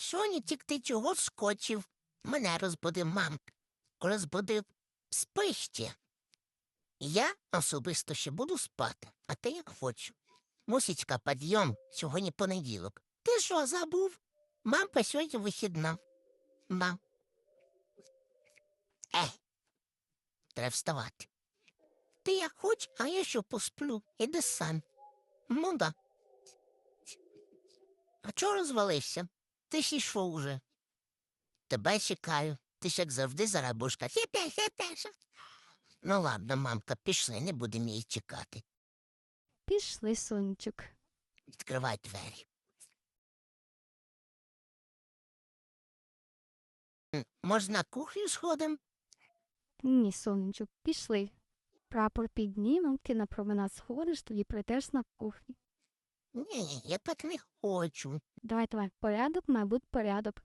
Сонічик, ти чого скочив? Мене розбудив мам. Розбудив спи ще. Я особисто ще буду спати, а ти як хочу. Мусічка, підйом, сьогодні понеділок. Ти що, забув? Мамка сьогодні вихідна. Мам. Е, треба вставати. Ти як хоч, а я що посплю. Іди сам. Ну да. А чого розвалився? Ти ж ішов уже. Тебе чекаю. Ти ж як завжди зараз будеш казати, «Хепе, хепе». Ну ладно, мамка, пішли, не будемо її чекати. Пішли, сонечок. Відкривай двері. М, Може, на кухню сходим? Ні, сонечок, пішли. Прапор піднімем, ти на променад сходиш, тоді прийдеш на кухню. Ні, я так не хочу. Давай, давай, порядок, має бути порядок.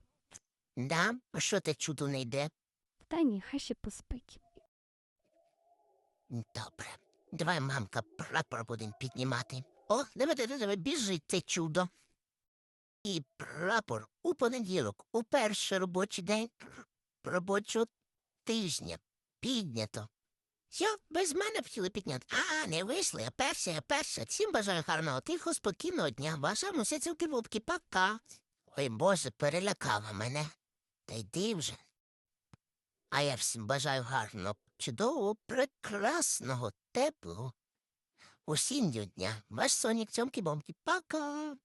Да? А що те чудо не йде? Та ні, хай ще поспить. Добре. Давай, мамка, прапор будемо піднімати. О, давай, давай, давай, біжить це чудо. І прапор у понеділок, у перший робочий день робочого тижня. Піднято. Що, без мене хотіли підняти? А, не вийшли, я перша, я перша. Всім бажаю гарного, тихого, спокійного дня. Ваша мусицівки вудки, пока. Ой, Боже, перелякала мене. Та йди вже. А я всім бажаю гарного, чудового, прекрасного, теплого. Усім дня. Ваш сонік цьомки-бомки. Пока.